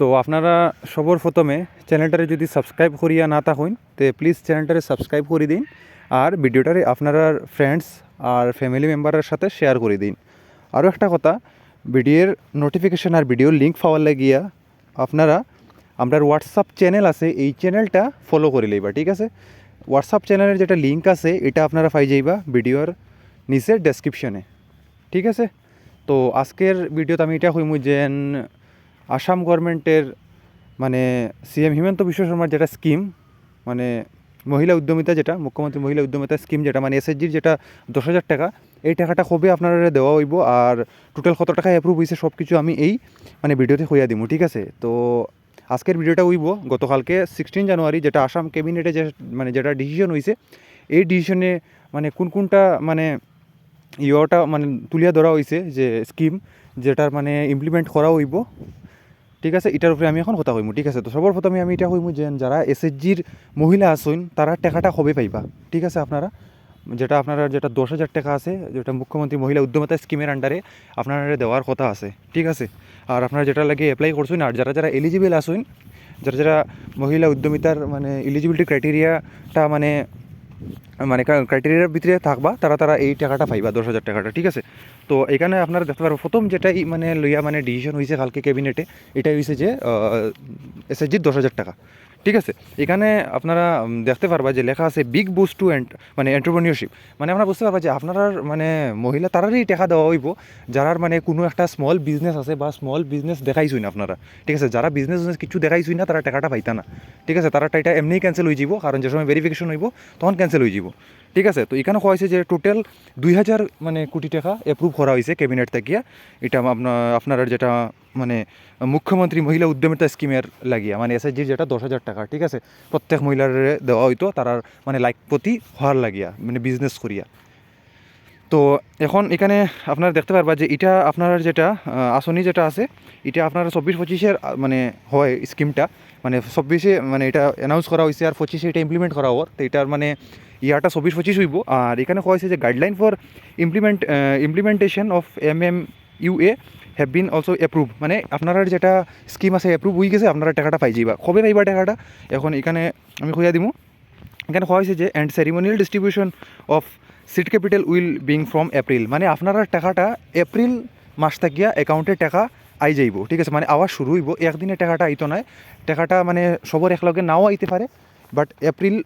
তো আপনারা সবর প্রথমে চ্যানেলটারে যদি সাবস্ক্রাইব করিয়া না থাকুন, তে প্লিজ চ্যানেলটারে সাবস্ক্রাইব করে দিন আর ভিডিওটারে আপনারা ফ্রেন্ডস আর ফ্যামিলি মেম্বারের সাথে শেয়ার করে দিন। আরও একটা কথা, ভিডিওর নোটিফিকেশন আর ভিডিওর লিঙ্ক পাওয়ার লাগিয়া আপনারা, আমরা হোয়াটসঅ্যাপ চ্যানেল আছে, এই চ্যানেলটা ফলো করে লইবা, ঠিক আছে? হোয়াটসঅ্যাপ চ্যানেলের যেটা লিঙ্ক আছে, এটা আপনারা পাই যাইবা ভিডিওর নিচের ডেসক্রিপশনে ঠিক আছে? তো আজকের ভিডিওতে আমি এটা হইমু যে আসাম গভর্নমেন্টের মানে সিএম হিমন্ত বিশ্ব শর্মার যেটা স্কিম মানে মহিলা উদ্যমিতা যেটা, মুখ্যমন্ত্রী মহিলা উদ্যমিতা স্কিম যেটা মানে এসএসজির যেটা দশ হাজার টাকা, এই টাকাটা কবে আপনারা দেওয়া হইব? আর টোটাল কত টাকা অ্যাপ্রুভ হয়েছে সব কিছু আমি এই মানে ভিডিওতে হইয়া দিব ঠিক আছে? তো আজকের ভিডিওটা উইব গতকালকে সিক্সটিন জানুয়ারি, যেটা আসাম ক্যাবিনেটে যে মানে যেটা ডিসিশন হয়েছে এই ডিসিশনে মানে কোন কোনটা মানে ইয়েটা মানে তুলিয়া ধরা হয়েছে যে, স্কিম, যেটার মানে ইমপ্লিমেন্ট করা হইব ঠিক আছে? এটার উপরে আমি এখন কথা কইমু, ঠিক আছে? তো সবার প্রথমে আমি এটা কইমু যে যারা এসএসজির মহিলা আসুন তারা টাকাটা কবে পাইবা? ঠিক আছে আপনারা? যেটা আপনারা, যেটা দশ হাজার টাকা আছে, যেটা মুখ্যমন্ত্রী মহিলা উদ্যমতা স্কিমের আন্ডারে আপনারা দেওয়ার কথা আছে, ঠিক আছে? আর আপনারা যেটা লাগে অ্যাপ্লাই করছেন, আর যারা যারা এলিজিবল আসুন যারা যারা মহিলা উদ্যমিতার মানে এলিজিবিলিটি ক্রাইটেরিয়াটা মানে মানে ক্রাইটেরিয়ার ভিতরে থাকবা, তারা তারা এই টাকাটা পাইবা, দশ হাজার টাকাটা, ঠিক আছে? তো এখানে আপনারা দেখতে পারব, প্রথম যেটাই মানে লইয়া মানে ডিসিশন হয়েছে কালকে ক্যাবিনেটে এটাই হয়েছে যে এসএসজির দশ হাজার টাকা। ঠিক আছে? এখানে আপনারা দেখতে পারবা যে লেখা আছে বিগ বুস্ট টু মানে এন্টারপ্রেনিয়রশিপ মানে আপনারা বুঝতে পারবা যে আপনার মানে মহিলা তারারই টাকা দেওয়া হইব, যারার মানে কোনো একটা স্মল বিজনেস আছে বা স্মল বিজনেস দেখাইছই না আপনারা। ঠিক আছে? যারা বিজনেস কিছু দেখাইছই না, তারা টাকাটা পাইতা না। ঠিক আছে? তারা এটা এমনিই ক্যান্সেল হয়ে যাব কারণ যে সময় ভেরিফিকেশন হইব, তখন ক্যান্সেল হয়ে যাব ঠিক আছে, তো এখানে হয়েছে যে টোটাল দুই হাজার মানে কোটি টাকা অ্যাপ্রুভ করা হয়েছে ক্যাবিনেট থেকে এটা আপনার আপনার যেটা মানে মুখ্যমন্ত্রী মহিলা উদ্যমিতা স্কিমের লাগিয়া মানে এসএসজির যেটা দশ হাজার টাকা, ঠিক আছে? প্রত্যেক মহিলার দেওয়া হইতো তারার মানে লাইক প্রতি হওয়ার লাগিয়া মানে বিজনেস করিয়া। তো এখন এখানে আপনারা দেখতে পারবা যে এটা আপনার যেটা আসনি যেটা আছে, এটা আপনারা চব্বিশ পঁচিশের মানে হয় স্কিমটা মানে চব্বিশে মানে এটা অ্যানাউন্স করা হয়েছে আর পঁচিশে এটা ইমপ্লিমেন্ট করা হওয়ার। তো এটার মানে ইয়াটা চব্বিশ পঁচিশ হইব। আর এখানে কয়েছে যে guideline for implement implementation of M M U A have been also approve মানে আপনার যেটা স্কিম আছে অ্যাপ্রুভ হয়ে গেছে, আপনারা টাকাটা পাই যাইবা। কবে পাইবা টাকাটা? এখন এখানে আমি কইয়া দিমু। এখানে কোয়া হয়েছে যে and ceremonial distribution of seed capital will being from April মানে আপনারা টাকাটা এপ্রিল মাস থাকিয়া অ্যাকাউন্টে টাকা আই যাইব। ঠিক আছে? মানে আবার শুরু হইব। একদিনে টাকাটা আইতো নয় টাকাটা মানে সবর একলগে নাও আইতে পারে। বাট এপ্রিল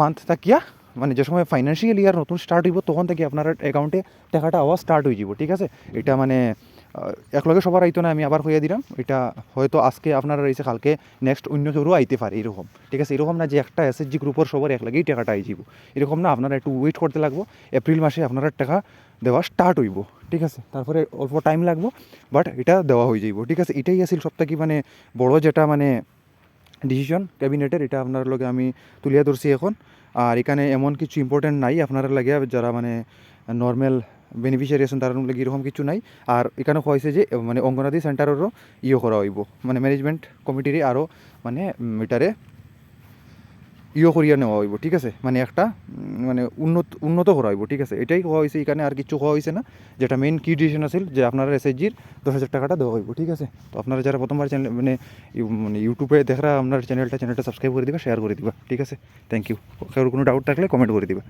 মান্থ থাকিয়া মানে যে সময় ফাইন্যান্সিয়াল ইয়ার নতুন স্টার্ট হইব, তখন থেকে আপনার অ্যাকাউন্টে টাকাটা আবার স্টার্ট হয়ে যাব ঠিক আছে? এটা মানে একলগে সবার আইতো না, আমি আবার হইয়া দিলাম। এটা হয়তো আজকে আপনারা রয়েছে, কালকে নেক্সট অন্য কেউ আইতে পারে, এরকম। ঠিক আছে? এরকম না যে একটা এসএসজি গ্রুপের সবার একলাগেই টাকাটা আই যাব এরকম না, আপনারা একটু ওয়েট করতে লাগবো। এপ্রিল মাসে আপনারা টাকা দেওয়া স্টার্ট হইব, ঠিক আছে? তারপরে অল্প টাইম লাগবো বাট এটা দেওয়া হয়ে যাইব, ঠিক আছে? এটাই আছিল সবথেকে মানে বড় যেটা মানে ডিসিশন ক্যাবিনেটের এটা আপনার লগে আমি তুলিয়া ধরছি এখন। আর এখানে এমন কিছু ইম্পর্টেন্ট নাই, আপনার লাগে যারা মানে নর্মাল বেনিফিশিয়ারি আছেন, তার লাগে এরকম কিছু নাই। আর এখানে হয়েছে যে মানে অঙ্গনাদি সেন্টারেরও ইয়ে করা হইব। মানে ম্যানেজমেন্ট কমিটিরই আরও মানে এটারে ইয়ে করিয়া নেওয়া হইব, ঠিক আছে? মানে একটা মানে উন্নত উন্নত করা হইব, ঠিক আছে? এটাই হওয়া হয়েছে এখানে আর কিছু হওয়া হয়েছে না। যেটা মেইন কি ডিসিশন আছিল যে আপনারা এসএসজির দশ হাজার টাকাটা দেওয়া হইব, ঠিক আছে? তো আপনারা যারা প্রথমবার চ্যানেল মানে মানে ইউটিউবে দেখরা, আপনার চ্যানেলটা চ্যানেলটা সাবস্ক্রাইব করে দিবা শেয়ার করে দিবা, ঠিক আছে? থ্যাংক ইউ কারোর কোনো ডাউট থাকলে কমেন্ট করে দিবা।